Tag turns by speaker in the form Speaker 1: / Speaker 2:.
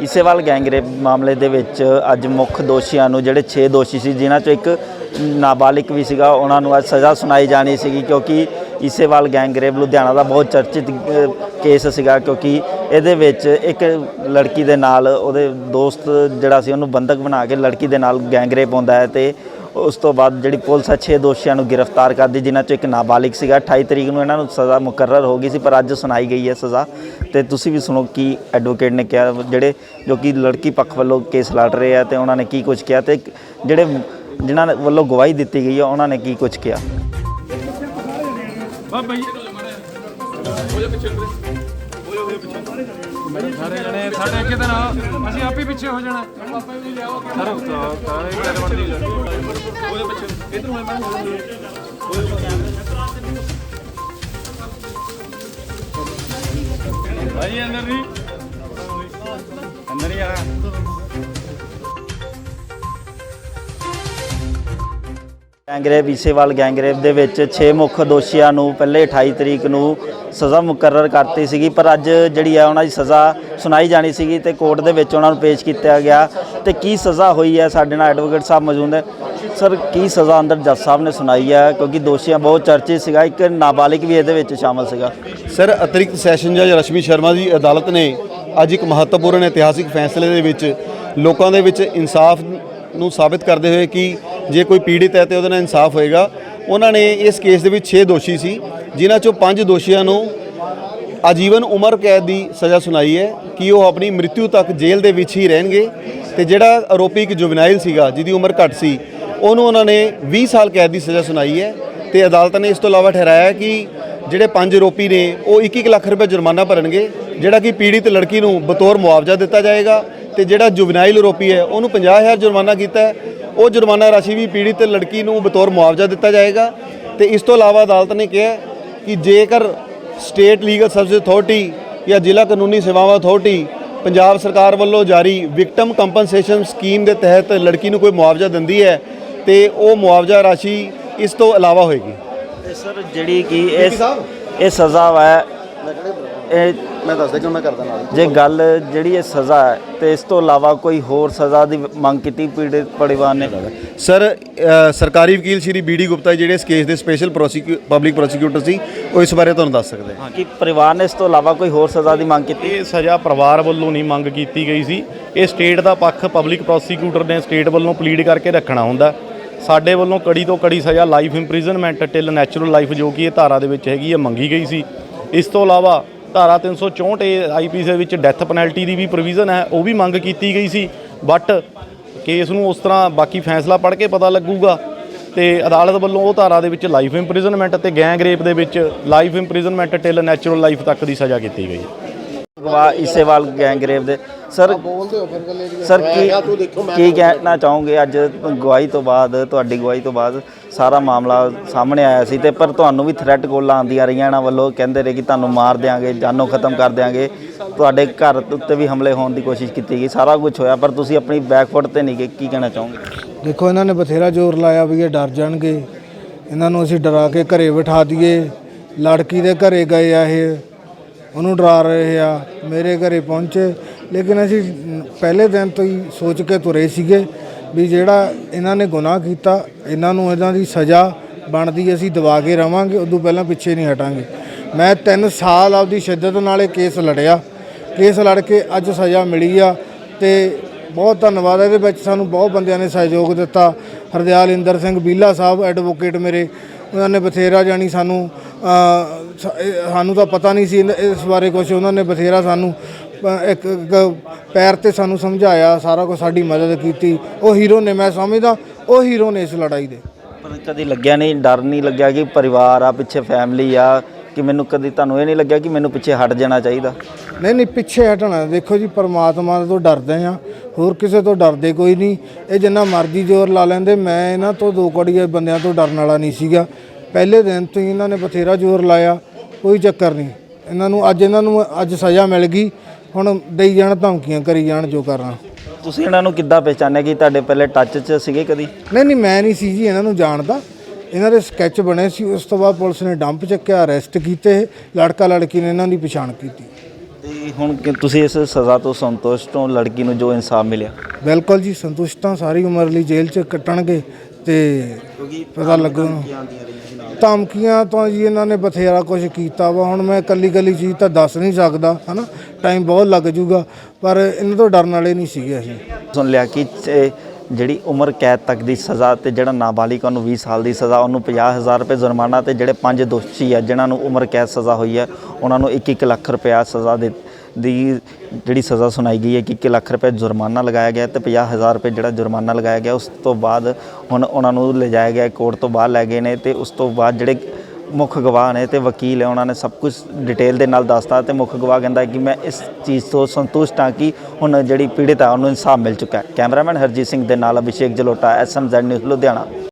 Speaker 1: Isewal gang rape ਮਾਮਲੇ ਦੇ ਵਿੱਚ ਅੱਜ ਮੁੱਖ ਦੋਸ਼ੀਆਂ ਨੂੰ ਜਿਹੜੇ 6 ਦੋਸ਼ੀ ਸੀ, ਜਿਨ੍ਹਾਂ ਚੋਂ ਇੱਕ ਨਾਬਾਲਿਗ ਵੀ ਸੀਗਾ, ਉਹਨਾਂ ਨੂੰ ਅੱਜ ਸਜ਼ਾ ਸੁਣਾਈ ਜਾਣੀ ਸੀਗੀ ਕਿਉਂਕਿ ਇਸੇਵਾਲ ਗੈਂਗਰੇਪ ਲੁਧਿਆਣਾ ਦਾ ਬਹੁਤ ਚਰਚਿਤ ਕੇਸ ਸੀਗਾ ਕਿਉਂਕਿ ਇਹਦੇ ਵਿੱਚ ਇੱਕ ਲੜਕੀ ਦੇ ਨਾਲ ਉਹਦੇ ਦੋਸਤ ਜਿਹੜਾ ਸੀ, ਉਹਨੂੰ ਬੰਦਕ ਬਣਾ ਕੇ ਲੜਕੀ ਦੇ ਨਾਲ ਗੈਂਗਰੇਪ ਹੁੰਦਾ ਹੈ ਤੇ ਉਸ ਤੋਂ ਬਾਅਦ ਜਿਹੜੀ ਪੁਲਿਸ ਹੈ 6 ਦੋਸ਼ੀਆਂ ਨੂੰ ਗ੍ਰਿਫਤਾਰ ਕਰਦੀ, ਜਿਨ੍ਹਾਂ ਚੋਂ ਇੱਕ ਨਾਬਾਲਿਗ ਸੀਗਾ 28 ਤਰੀਕ ਨੂੰ ਇਹਨਾਂ ਨੂੰ ਸਜ਼ਾ ਮੁਕਰਰ ਹੋ ਗਈ ਸੀ, ਪਰ ਅੱਜ ਸੁਣਾਈ ਗਈ ਹੈ ਸਜ਼ਾ। ਤੇ ਤੁਸੀਂ ਵੀ ਸੁਣੋ ਕੀ ਐਡਵੋਕੇਟ ਨੇ ਕਿਹਾ, ਜਿਹੜੇ ਜੋ ਕਿ ਲੜਕੀ ਪੱਖ ਵੱਲੋਂ ਕੇਸ ਲੜ ਰਹੇ ਆ, ਤੇ ਉਹਨਾਂ ਨੇ ਕੀ ਕੁਝ ਕਿਹਾ, ਤੇ ਜਿਹੜੇ ਜਿਨ੍ਹਾਂ ਵੱਲੋਂ ਗਵਾਹੀ ਦਿੱਤੀ ਗਈ ਆ, ਉਹਨਾਂ ਨੇ ਕੀ ਕੁਝ ਕਿਹਾ?
Speaker 2: ਬਾਬਾ ਜੀ ਹੋ ਜਾ ਪਿੱਛੇ ਹੋ ਜਾ ਪਿੱਛੇ। ਸਾਰੇ ਜਣੇ ਸਾਡੇ ਅੱਗੇ ਤਾਂ ਨਾ ਅਸੀਂ ਆਪ ਹੀ ਪਿੱਛੇ ਹੋ ਜਾਣਾ। ਪਾਪਾ ਵੀ ਲਿਆਓ ਸਾਰੇ ਸਾਰੇ ਗੱਲ ਬਣਦੀ ਹੋ ਜਾ ਪਿੱਛੇ। ਇਧਰ ਮੈਂ ਭਾਈ ਅੰਦਰ ਨਹੀਂ ਅੰਦਰ ਹੀ ਆ।
Speaker 1: ਗੈਂਗਰੇਪ, ਈਸੇਵਾਲ ਗੈਂਗਰੇਪ ਦੇ ਵਿੱਚ 6 ਮੁੱਖ ਦੋਸ਼ੀਆਂ ਨੂੰ ਪਹਿਲੇ 28 ਤਰੀਕ ਨੂੰ ਸਜ਼ਾ ਮੁਕਰਰ ਕਰਤੀ ਸੀਗੀ, ਪਰ ਅੱਜ ਜਿਹੜੀ ਆ ਉਹਨਾਂ ਦੀ ਸਜ਼ਾ ਸੁਣਾਈ ਜਾਣੀ ਸੀਗੀ ਤੇ ਕੋਰਟ ਦੇ ਵਿੱਚ ਉਹਨਾਂ ਨੂੰ ਪੇਸ਼ ਕੀਤਾ ਗਿਆ। ਤੇ ਕੀ ਸਜ਼ਾ ਹੋਈ ਹੈ? ਸਾਡੇ ਨਾਲ ਐਡਵੋਕੇਟ ਸਾਹਿਬ ਮੌਜੂਦ ਹੈ ਸਰ, ਕੀ ਸਜ਼ਾ ਅੰਦਰ ਜੱਜ ਸਾਹਿਬ ਨੇ ਸੁਣਾਈ ਹੈ? ਕਿਉਂਕਿ ਦੋਸ਼ੀਆਂ ਬਹੁਤ ਚਰਚਿਤ ਸੀਗਾ, ਇੱਕ ਨਾਬਾਲਿਗ ਵੀ ਇਹਦੇ ਵਿੱਚ ਸ਼ਾਮਲ ਸੀਗਾ।
Speaker 3: ਸਰ, ਅਤਿਰਿਕਤ ਸੈਸ਼ਨ ਜੱਜ ਰਸ਼ਮੀ ਸ਼ਰਮਾ ਦੀ ਅਦਾਲਤ ਨੇ ਅੱਜ ਇੱਕ ਮਹੱਤਵਪੂਰਨ ਇਤਿਹਾਸਿਕ ਫੈਸਲੇ ਦੇ ਵਿੱਚ ਲੋਕਾਂ ਦੇ ਵਿੱਚ ਇਨਸਾਫ ਨੂੰ ਸਾਬਿਤ ਕਰਦੇ ਹੋਏ ਕਿ ਜੇ ਕੋਈ ਪੀੜਿਤ ਹੈ ਤੇ ਉਹਦੇ ਨਾਲ ਇਨਸਾਫ ਹੋਏਗਾ। ਉਹਨਾਂ ਨੇ ਇਸ ਕੇਸ ਦੇ ਵਿੱਚ 6 ਦੋਸ਼ੀ ਸੀ, ਜਿਨ੍ਹਾਂ ਚੋਂ 5 ਦੋਸ਼ੀਆਂ ਨੂੰ ਆਜੀਵਨ ਉਮਰ ਕੈਦ ਦੀ ਸਜ਼ਾ ਸੁਣਾਈ ਹੈ ਕਿ ਉਹ ਆਪਣੀ ਮ੍ਰਿਤਿੂ ਤੱਕ ਜੇਲ੍ਹ ਦੇ ਵਿੱਚ ਹੀ ਰਹਿਣਗੇ ਤੇ ਜਿਹੜਾ ਆਰੋਪੀ ਇੱਕ ਜੁਵਨਾਈਲ ਸੀਗਾ, ਜਿਹਦੀ ਉਮਰ ਘੱਟ ਸੀ, ਉਹਨੂੰ ਉਹਨਾਂ ਨੇ 20 ਸਾਲ ਕੈਦ ਦੀ ਸਜ਼ਾ ਸੁਣਾਈ ਹੈ ਤੇ ਅਦਾਲਤ ਨੇ ਇਸ ਤੋਂ ਇਲਾਵਾ ਠਹਿਰਾਇਆ ਕਿ ਜਿਹੜੇ ਪੰਜ ਆਰੋਪੀ ਨੇ, ਉਹ 1-1 ਲੱਖ ਰੁਪਏ ਜੁਰਮਾਨਾ ਭਰਨਗੇ, ਜਿਹੜਾ ਕਿ ਪੀੜਿਤ ਲੜਕੀ ਨੂੰ ਬਤੌਰ ਮੁਆਵਜ਼ਾ ਦਿੱਤਾ ਜਾਏਗਾ ਤੇ ਜਿਹੜਾ ਜੁਵਨਾਈਲ ਆਰੋਪੀ ਹੈ, ਉਹਨੂੰ 50000 ਜੁਰਮਾਨਾ ਕੀਤਾ ਹੈ ਉਹ ਜੁਰਮਾਨਾ ਰਾਸ਼ੀ ਵੀ ਪੀੜਿਤ ਲੜਕੀ ਨੂੰ ਬਤੌਰ ਮੁਆਵਜ਼ਾ ਦਿੱਤਾ ਜਾਏਗਾ ਤੇ ਇਸ ਤੋਂ ਇਲਾਵਾ ਅਦਾਲਤ ਨੇ ਕਿਹਾ ਕਿ ਜੇਕਰ ਸਟੇਟ ਲੀਗਲ ਸਰਵਿਸ ਅਥਾਰਟੀ ਜਾਂ ਜ਼ਿਲ੍ਹਾ ਕਾਨੂੰਨੀ ਸੇਵਾਵਾਂ ਅਥਾਰਟੀ ਪੰਜਾਬ ਸਰਕਾਰ ਵੱਲੋਂ ਜਾਰੀ ਵਿਕਟਮ ਕੰਪਨਸੇਸ਼ਨ ਸਕੀਮ ਦੇ ਤਹਿਤ ਲੜਕੀ ਨੂੰ ਕੋਈ ਮੁਆਵਜ਼ਾ ਦਿੰਦੀ ਹੈ ਤੇ ਉਹ ਮੁਆਵਜ਼ਾ ਰਾਸ਼ੀ ਇਸ ਤੋਂ ਇਲਾਵਾ ਹੋਏਗੀ।
Speaker 1: ਸਰ ਜਿਹੜੀ ਕਿ ਇਹ ਇਹ ਸਜ਼ਾ ਹੈ ਇਹ
Speaker 3: ਮੈਂ ਦੱਸ ਦੇ ਕਿ ਮੈਂ ਕਰਦਾ ਨਾਲ।
Speaker 1: ਜੇ ਗੱਲ ਜਿਹੜੀ ਇਹ ਸਜ਼ਾ ਹੈ ਤੇ ਇਸ ਤੋਂ ਇਲਾਵਾ ਕੋਈ ਹੋਰ ਸਜ਼ਾ ਦੀ ਮੰਗ ਕੀਤੀ ਪੀੜਿਤ ਪਰਿਵਾਰ ਨੇ?
Speaker 3: ਸਰ ਸਰਕਾਰੀ ਵਕੀਲ ਸ਼੍ਰੀ ਬੀਡੀ ਗੁਪਤਾ ਜਿਹੜੇ ਇਸ ਕੇਸ ਦੇ ਸਪੈਸ਼ਲ ਪ੍ਰੋਸੀਕਿਊ ਪਬਲਿਕ ਪ੍ਰੋਸੀਕਿਊਟਰ ਸੀ ਉਹ ਇਸ ਬਾਰੇ ਤੁਹਾਨੂੰ ਦੱਸ ਸਕਦੇ
Speaker 1: ਕਿ ਪਰਿਵਾਰ ਨੇ ਇਸ ਤੋਂ ਇਲਾਵਾ ਕੋਈ ਹੋਰ ਸਜ਼ਾ ਦੀ ਮੰਗ ਕੀਤੀ?
Speaker 4: ਇਹ ਸਜ਼ਾ ਪਰਿਵਾਰ ਵੱਲੋਂ ਨਹੀਂ ਮੰਗ ਕੀਤੀ ਗਈ ਸੀ। ਇਹ ਸਟੇਟ ਦਾ ਪੱਖ ਪਬਲਿਕ ਪ੍ਰੋਸੀਕਿਊਟਰ ਨੇ ਸਟੇਟ ਵੱਲੋਂ ਪਲੀਡ ਕਰਕੇ ਰੱਖਣਾ ਹੁੰਦਾ। ਸਾਡੇ ਵੱਲੋਂ ਕੜੀ ਤੋਂ ਕੜੀ ਸਜ਼ਾ life imprisonment till natural life ਜੋ ਕਿ ਇਹ ਧਾਰਾ ਦੇ ਵਿੱਚ ਹੈਗੀ ਹੈ ਮੰਗੀ ਗਈ ਸੀ। ਇਸ ਤੋਂ ਇਲਾਵਾ ਧਾਰਾ 364 ਏ ਆਈਪੀਸੀ ਦੇ ਵਿੱਚ ਡੈਥ ਪੈਨਲਟੀ ਦੀ ਵੀ ਪ੍ਰੋਵੀਜ਼ਨ ਹੈ, ਉਹ ਵੀ ਮੰਗ ਕੀਤੀ ਗਈ ਸੀ। ਬਟ ਕੇਸ ਨੂੰ ਉਸ ਤਰ੍ਹਾਂ ਬਾਕੀ ਫੈਸਲਾ ਪੜ੍ਹ ਕੇ ਪਤਾ ਲੱਗੂਗਾ ਤੇ ਅਦਾਲਤ ਵੱਲੋਂ ਉਹ ਧਾਰਾ ਦੇ ਵਿੱਚ ਲਾਈਫ ਇੰਪ੍ਰਿਜ਼ਨਮੈਂਟ ਅਤੇ ਗੈਂਗ ਰੇਪ ਦੇ ਵਿੱਚ life imprisonment till natural life ਤੱਕ ਦੀ ਸਜ਼ਾ ਕੀਤੀ ਗਈ
Speaker 1: ਗਵਾ ਇਸੇਵਾਲ ਗੈਂਗਰੇਪ ਦੇ। ਸਰ ਸਰ, ਕੀ ਕੀ ਕਹਿਣਾ ਚਾਹੋਗੇ? ਅੱਜ ਗਵਾਹੀ ਤੋਂ ਬਾਅਦ, ਤੁਹਾਡੀ ਗਵਾਹੀ ਤੋਂ ਬਾਅਦ ਸਾਰਾ ਮਾਮਲਾ ਸਾਹਮਣੇ ਆਇਆ ਸੀ ਤੇ ਪਰ ਤੁਹਾਨੂੰ ਵੀ ਥ੍ਰੈਟ ਕੋਲਾਂ ਆਉਂਦੀਆਂ ਰਹੀਆਂ। ਇਹਨਾਂ ਵੱਲੋਂ ਕਹਿੰਦੇ ਰਹੇ ਕਿ ਤੁਹਾਨੂੰ ਮਾਰ ਦਿਆਂਗੇ, ਜਾਨੋਂ ਖਤਮ ਕਰ ਦਿਆਂਗੇ। ਤੁਹਾਡੇ ਘਰ ਉੱਤੇ ਵੀ ਹਮਲੇ ਹੋਣ ਦੀ ਕੋਸ਼ਿਸ਼ ਕੀਤੀ ਗਈ। ਸਾਰਾ ਕੁਝ ਹੋਇਆ, ਪਰ ਤੁਸੀਂ ਆਪਣੀ ਬੈਕਫੁੱਟ ਤੇ ਨਹੀਂ ਗਏ। ਕੀ ਕਹਿਣਾ ਚਾਹੋਗੇ?
Speaker 5: ਦੇਖੋ, ਇਹਨਾਂ ਨੇ ਬਥੇਰਾ ਜ਼ੋਰ ਲਾਇਆ ਵੀ ਇਹ ਡਰ ਜਾਣਗੇ। ਇਹਨਾਂ ਨੂੰ ਅਸੀਂ ਡਰਾ ਕੇ ਘਰੇ ਬਿਠਾ ਦਈਏ। ਲੜਕੀ ਦੇ ਘਰੇ ਗਏ ਆ ਇਹ। ਉਹਨੂੰ ਡਰਾ ਰਹੇ ਆ, ਮੇਰੇ ਘਰੇ ਪਹੁੰਚੇ। ਲੇਕਿਨ ਅਸੀਂ ਪਹਿਲੇ ਦਿਨ ਤੋਂ ਹੀ ਸੋਚ ਕੇ ਤੁਰੇ ਸੀਗੇ ਵੀ ਜਿਹੜਾ ਇਹਨਾਂ ਨੇ ਗੁਨਾਹ ਕੀਤਾ, ਇਹਨਾਂ ਨੂੰ ਇਹਨਾਂ ਦੀ ਸਜ਼ਾ ਬਣਦੀ ਅਸੀਂ ਦਵਾ ਕੇ ਰਵਾਂਗੇ, ਉਦੋਂ ਪਹਿਲਾਂ ਪਿੱਛੇ ਨਹੀਂ ਹਟਾਂਗੇ। ਮੈਂ 3 ਸਾਲ ਆਪਦੀ ਸ਼ਿੱਦਤ ਨਾਲ ਇਹ ਕੇਸ ਲੜਿਆ। ਕੇਸ ਲੜ ਕੇ ਅੱਜ ਸਜ਼ਾ ਮਿਲੀ ਆ ਤੇ ਬਹੁਤ ਧੰਨਵਾਦ ਇਹਦੇ ਵਿੱਚ ਸਾਨੂੰ ਬਹੁਤ ਬੰਦਿਆਂ ਨੇ ਸਹਿਯੋਗ ਦਿੱਤਾ। ਹਰਦਿਆਲ ਇੰਦਰ ਸਿੰਘ ਬੀਲਾ ਸਾਹਿਬ ਐਡਵੋਕੇਟ ਮੇਰੇ। ਉਹਨਾਂ ਨੇ ਬਥੇਰਾ ਜਾਣੀ ਸਾਨੂੰ ਸਾਨੂੰ ਤਾਂ ਪਤਾ ਨਹੀਂ ਸੀ ਇਸ ਬਾਰੇ ਕੁਝ ਉਹਨਾਂ ਨੇ ਬਥੇਰਾ ਸਾਨੂੰ ਇੱਕ ਪੈਰ ਤੇ ਸਾਨੂੰ ਸਮਝਾਇਆ ਸਾਰਾ ਕੁਝ ਸਾਡੀ ਮਦਦ ਕੀਤੀ। ਉਹ ਹੀਰੋ ਨੇ ਮੈਂ ਸਮਝਦਾ ਉਹ ਹੀਰੋ ਨੇ ਇਸ ਲੜਾਈ ਦੇ।
Speaker 1: ਪਰ ਕਦੀ ਲੱਗਿਆ ਨਹੀਂ ਡਰ ਨਹੀਂ ਲੱਗਿਆ ਕਿ ਪਰਿਵਾਰ ਆ ਪਿੱਛੇ ਫੈਮਿਲੀ ਆ ਕਿ ਮੈਨੂੰ ਕਦੀ ਤੁਹਾਨੂੰ ਇਹ ਨਹੀਂ ਲੱਗਿਆ ਕਿ ਮੈਨੂੰ ਪਿੱਛੇ ਹਟ ਜਾਣਾ ਚਾਹੀਦਾ?
Speaker 5: ਨਹੀਂ ਨਹੀਂ ਪਿੱਛੇ ਹਟਣਾ। ਦੇਖੋ ਜੀ ਪਰਮਾਤਮਾ ਤੋਂ ਡਰਦੇ ਆ ਹੋਰ ਕਿਸੇ ਤੋਂ ਡਰਦੇ ਕੋਈ ਨਹੀਂ। ਇਹ ਜਿੰਨਾ ਮਰਜ਼ੀ ਜ਼ੋਰ ਲਾ ਲੈਂਦੇ। ਮੈਂ ਇਹਨਾਂ ਤੋਂ ਦੋ ਕੜੀਏ ਬੰਦਿਆਂ ਤੋਂ ਡਰਨ ਵਾਲਾ ਨਹੀਂ ਸੀਗਾ। ਪਹਿਲੇ ਦਿਨ ਤੋਂ ਹੀ ਇਹਨਾਂ ਨੇ ਬਥੇਰਾ ਜ਼ੋਰ ਲਾਇਆ ਕੋਈ ਚੱਕਰ ਨਹੀਂ। ਇਹਨਾਂ ਨੂੰ ਅੱਜ ਇਹਨਾਂ ਨੂੰ ਅੱਜ ਸਜ਼ਾ ਮਿਲ ਗਈ ਹੁਣ ਦੇਈ ਜਾਣ ਧਮਕੀਆਂ ਕਰੀ ਜਾਣ ਜੋ ਕਰਨਾ।
Speaker 1: ਤੁਸੀਂ ਇਹਨਾਂ ਨੂੰ ਕਿੱਦਾਂ ਪਹਿਚਾਨਿਆ ਕਿ ਤੁਹਾਡੇ ਪਹਿਲੇ ਟੱਚ 'ਚ ਸੀਗੇ ਕਦੀ?
Speaker 5: ਨਹੀਂ ਨਹੀਂ ਮੈਂ ਨਹੀਂ ਸੀ ਜੀ ਇਹਨਾਂ ਨੂੰ ਜਾਣਦਾ। ਇਹਨਾਂ ਦੇ ਸਕੈਚ ਬਣੇ ਸੀ ਉਸ ਤੋਂ ਬਾਅਦ ਪੁਲਿਸ ਨੇ ਡੰਪ ਚੱਕਿਆ ਅਰੈਸਟ ਕੀਤੇ। ਲੜਕਾ ਲੜਕੀ ਨੇ ਇਹਨਾਂ ਦੀ ਪਛਾਣ ਕੀਤੀ।
Speaker 1: ਤੇ ਹੁਣ ਕਿ ਤੁਸੀਂ ਇਸ ਸਜ਼ਾ ਤੋਂ ਸੰਤੁਸ਼ਟ ਹੋ ਲੜਕੀ ਨੂੰ ਜੋ ਇਨਸਾਫ ਮਿਲਿਆ?
Speaker 5: ਬਿਲਕੁਲ ਜੀ ਸੰਤੁਸ਼ਟ ਸਾਰੀ ਉਮਰ ਲਈ ਜੇਲ੍ਹ 'ਚ ਕੱਟਣਗੇ। ਤੇ ਪਤਾ ਲੱਗੂ। ਧਮਕੀਆਂ ਤਾਂ ਜੀ ਇਹਨਾਂ ਨੇ ਬਥੇਰਾ ਕੁਝ ਕੀਤਾ ਵਾ। ਹੁਣ ਮੈਂ ਇਕੱਲੀ ਕੱਲੀ ਚੀਜ਼ ਤਾਂ ਦੱਸ ਨਹੀਂ ਸਕਦਾ, ਹਨਾ? ਟਾਈਮ ਬਹੁਤ ਲੱਗ ਜੂਗਾ, ਪਰ ਇਹਨਾਂ ਤੋਂ ਡਰਨ ਵਾਲੇ ਨਹੀਂ ਸੀਗੇ ਅਸੀਂ।
Speaker 1: ਸੁਣ ਲਿਆ ਕਿ ਚ- ਜਿਹੜੀ ਉਮਰ ਕੈਦ ਤੱਕ ਦੀ ਸਜ਼ਾ ਤੇ ਜਿਹੜਾ ਨਾਬਾਲਿਗ ਉਹਨੂੰ 20 ਸਾਲ ਦੀ ਸਜ਼ਾ, ਉਹਨੂੰ 50000 ਰੁਪਏ ਜੁਰਮਾਨਾ ਤੇ ਜਿਹੜੇ ਪੰਜ ਦੋਸ਼ੀ ਆ, ਜਿਨ੍ਹਾਂ ਨੂੰ ਉਮਰ ਕੈਦ ਸਜ਼ਾ ਹੋਈ ਹੈ ਉਹਨਾਂ ਨੂੰ 1-1 ਲੱਖ ਰੁਪਇਆ ਸਜ਼ਾ ਦੇ ਦੀ ਜਿਹੜੀ ਸਜ਼ਾ ਸੁਣਾਈ ਗਈ ਹੈ ਕਿ 1 ਲੱਖ ਰੁਪਏ ਜੁਰਮਾਨਾ ਲਗਾਇਆ ਗਿਆ ਤੇ 50000 ਰੁਪਏ ਜਿਹੜਾ ਜੁਰਮਾਨਾ ਲਗਾਇਆ ਗਿਆ, ਉਸ ਤੋਂ ਬਾਅਦ ਹੁਣ ਉਹਨਾਂ ਨੂੰ ਲਿਜਾਇਆ ਗਿਆ, ਕੋਰਟ ਤੋਂ ਬਾਹਰ ਲੈ ਗਏ ਨੇ ਤੇ ਉਸ ਤੋਂ ਬਾਅਦ ਜਿਹੜੇ ਮੁੱਖ ਗਵਾਹ ਨੇ ਤੇ ਵਕੀਲ ਹੈ, ਉਹਨਾਂ ਨੇ ਸਭ ਕੁਝ ਡਿਟੇਲ ਦੇ ਨਾਲ ਦੱਸਤਾ ਤੇ ਮੁੱਖ ਗਵਾਹ ਕਹਿੰਦਾ ਕਿ ਮੈਂ ਇਸ ਚੀਜ਼ ਤੋਂ ਸੰਤੁਸ਼ਟ ਹਾਂ ਕਿ ਹੁਣ ਜਿਹੜੀ ਪੀੜਤ ਆ, ਉਹਨੂੰ ਇਨਸਾਫ ਮਿਲ ਚੁੱਕਾ ਹੈ। ਕੈਮਰਾਮੈਨ ਹਰਜੀਤ ਸਿੰਘ ਦੇ ਨਾਲ ਅਭਿਸ਼ੇਕ ਜਲੋਟਾ ਐਸਐਮਜ਼ੈਡ ਨਿਊਜ਼ ਲੁਧਿਆਣਾ।